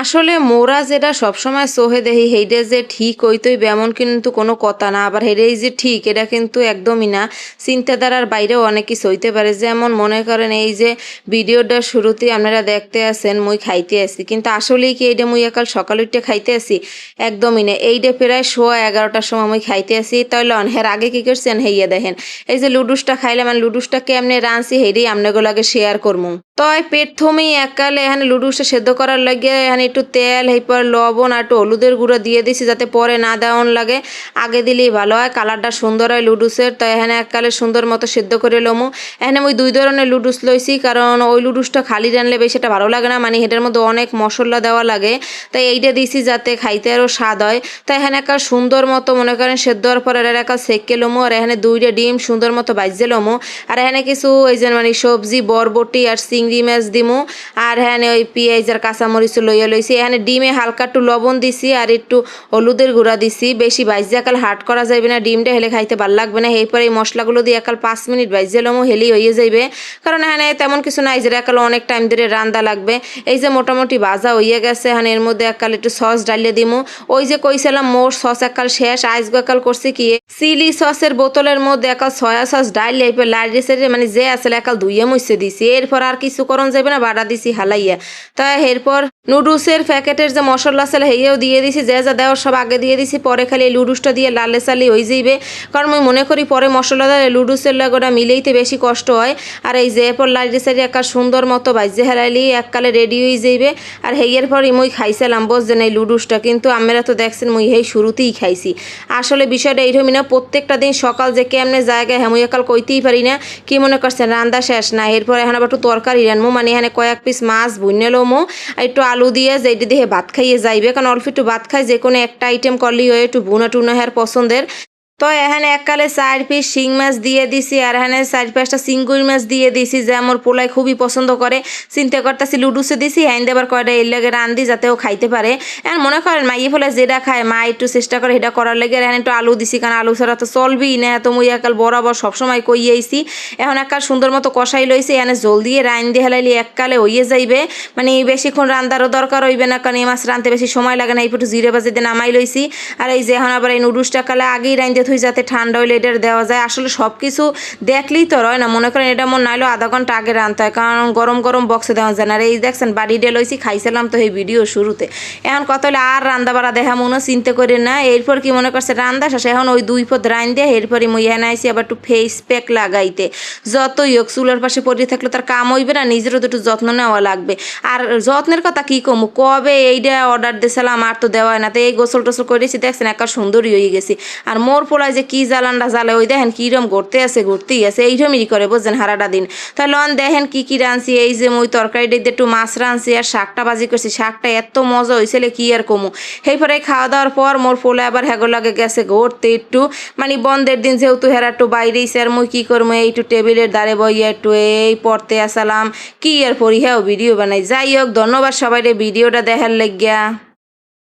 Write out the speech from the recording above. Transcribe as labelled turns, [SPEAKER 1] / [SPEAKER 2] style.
[SPEAKER 1] আসলে মোরা যেটা সবসময় সোহে দেহি হেইডে যে ঠিক হইতই এমন কিন্তু কোনো কথা না। আবার হেডেই যে ঠিক, এটা কিন্তু একদমই না। চিন্তাধারার বাইরেও অনেক কিছু হইতে পারে। যেমন মনে করেন এই যে ভিডিওটা শুরুতে আপনারা দেখতে আছেন, মুই খাইতে আসি কিন্তু আসলেই কি এইটা মুই একাল সকাল উঠে খাইতে আসি? একদমই না। এইটা প্রায় সোয়া এগারোটার সময় মুই খাইতে আসি। তাহলে অনহের আগে কি করছেন? হেইয়া দেখেন। এই যে লুডুসটা খাইলে মানে লুডুসটা কেমনে রাঁধছি? হেইডেই আপনাগুলো আগে শেয়ার করমু। তয় পেট থমেই একালে এখানে লুডুসটা সেদ্ধ করার লাগে, এখানে একটু তেল এরপর লবণ আর একটু হলুদের গুঁড়ো দিয়ে দিছি যাতে পরে না দেওয়ান লাগে। আগে দিলেই ভালো হয়, কালারটা সুন্দর হয় লুডুসের তো এখানে এককালে সুন্দর মতো সেদ্ধ করে লমু। এখানে ওই দুই ধরনের লুডুস লইছি, কারণ ওই লুডুসটা খালি রানলে বেশি এটা ভালো লাগে না মানে এটার মধ্যে অনেক মশলা দেওয়া লাগে। তাই এইটা দিছি যাতে খাইতে আরও স্বাদ হয়। তো এখানে একটা সুন্দর মতো মনে করেন সেদ্ধ হওয়ার পর এর একটা সেকে লমু, আর এখানে দুইটা ডিম সুন্দর মতো বাজে লমু। আর এখানে কিছু এই যে মানে সবজি, বরবটি আর চিংড়ি মাছ দিমু। আর এখানে ওই পেঁয়াজ আর কাঁচামরিচ লইয়া লইছি। এখানে ডিমে হালকা একটু লবণ দিছি আর একটু হলুদের গুঁড়া দিছি। বেশি বাইজে একাল হাট করা যাবে না, ডিমটা হেলে খাইতে ভালো লাগবে না। এরপরে এই মশলাগুলো দিয়ে একাল পাঁচ মিনিট বাইজে লমো, হেলি হয়ে যাইবে। কারণ এখানে তেমন কিছু নাই যে একাল অনেক টাইম ধরে রান্দা লাগবে। এই যে মোটামুটি ভাজা হইয়ে গেছে, এখানে এর মধ্যে একাল একটু সস ডালিয়ে দিমু। ওই যে কইছিলাম মোর সস একাল শেষ আইসগো একাল করছি কি? চিলি সসের বোতলের মধ্যে একাল সয়া সস ডাইলে এরপর লাইডিসের মানে যে আসলে একাল ধুইয়ে মুছে দিছি। এরপর আর কিছু যাবে না, বাড়া দিছি, হালাইয়া। তা এরপর নুডলসের প্যাকেটের যে মশলা আছে হেয়েও দিয়ে দিছি, যে যা দেওয়ার সব আগে দিয়ে দিছি, পরে খালি এই লুডুসটা দিয়ে লালে সালি হয়ে যাইবে। কারণ আমি মনে করি পরে মশলা দিলে লুডুসের লাগোটা মিলেইতে বেশি কষ্ট হয়। আর এই যে এরপর লাইডি সাইডে একটা সুন্দর মতো বাজে হেলাইলি এককালে রেডি হয়ে যাইবে। আর হেয়ের পর মুই খাইছিলাম, বুঝছেন এই লুডুসটা, কিন্তু আমরা তো দেখছেন, মুই হেই শুরুতেই খাইছি। আসলে বিষয়টা এইরকমই না, প্রত্যেকটা দিন সকাল যে কেমনে জায়গায় হ্যাঁ মুই একাল কইতেই পারি না, কি মনে করছেন, রান্দা শেষ না। এরপর এখন আবার একটু তরকারি রানমু মানে এখানে কয়েক পিস মাছ বুনে লমু। আর একটু আলু দিয়ে যেটি দিয়ে ভাত খাইয়ে যাইবে। কারণ অল্প একটু ভাত খাই যে কোনো একটা আইটেম করলেই হয় একটু বুনা টুনা হ্যার পছন্দের। তো এখানে এককালে চার পিস শিং মাছ দিয়ে দিছি, আর এখানে চার পাঁচটা চিঙ্গুর মাছ দিয়ে দিছি, যে আমার পোলাই খুবই পছন্দ করে। চিন্তা করতেছি লুডুসে দিছি হ্যাঁ দেবার কয়টা এর লাগে রান্ধি যাতে ও খাইতে পারে। এখন মনে করেন, মাইয়ে ফলে যেটা খায়, মা একটু চেষ্টা করে সেটা করার লাগে আর এখানে একটু আলু দিছি, কারণ আলু ছাড়া তো চলবেই না, এত মুই একাল বরাবর সবসময় কই আইছি। এখন এককাল সুন্দর মতো কষাই লইছি, এখানে জল দিয়ে রাইন দিয়ে হেলাইলি এককালে হইয়ে যাইবে। মানে বেশিক্ষণ রান্দারও দরকার হইবে না, কারণ এই মাছ রাঁধতে বেশি সময় লাগে না, এই ফুটু জিরে বাজে দিয়ে নামাই লইছি। আর এই যে এখন আবার এই নুডলসটা কালে আগেই রাইন্দে থুই যাতে ঠান্ডা হইলে দেওয়া যায়। আসলে সব কিছু দেখলেই তো রয় না। মনে করেন এটা মন নাইলেও আধা ঘণ্টা আগে রানতে হয়। কারণ গরম গরম বক্সে দেওয়া যায় না। আর এই দেখছেন, বাড়ি ডে লইছি, খাইছিলাম তো এই ভিডিও শুরুতে। এখন কত হলে আর রান্দা বাড়া দেখা মনে চিন্তা করি না। এরপর কি মনে করছে রান্দা শেষ। এখন ওই দুই পদ রান দিয়ে, এরপরই মুই এনে আইসি আবার একটু ফেস প্যাক লাগাইতে। যতই হোক, চুলের পাশে পড়ে থাকলে তার কাম হইবে না। নিজেরও তো একটু যত্ন নেওয়া লাগবে। আর যত্নের কথা কি কমু? কবে এইটা অর্ডার দিয়েছিলাম আর তো দেওয়া হয় না। তো এই গোসল টোসল করেছি, দেখছেন, একা সুন্দরই হয়ে গেছি। আর মোর পোলায় যে কি জ্বালানটা জ্বালে, ওই দেখেন কিরম ঘুরতে আছে, ঘুরতেই আছে, এইরমই করে বুঝছেন হারাটা দিন। তাহলে অন দেখেন কি কি রাঁধছি, এই যে মুই তরকারি দিয়ে একটু মাছ রাঁধছি আর শাকটা বাজি করছি, শাকটা এত মজা হয়েছিল কি আর কমু। সেই পরে খাওয়া দাওয়ার পর মোর পোলা আবার হেগো লাগে গেছে ঘুরতে একটু। মানে বন্ধের দিন যেহেতু হেরা একটু বাইরেইছে আর মুই কি করব একটু টেবিলের দ্বারে বইয়া একটু এই পড়তে আসালাম। কি আর পড়ি হ্যাঁ ভিডিও বানাই। যাই হোক, ধন্যবাদ সবাই ভিডিওটা দেখার লাগিয়া।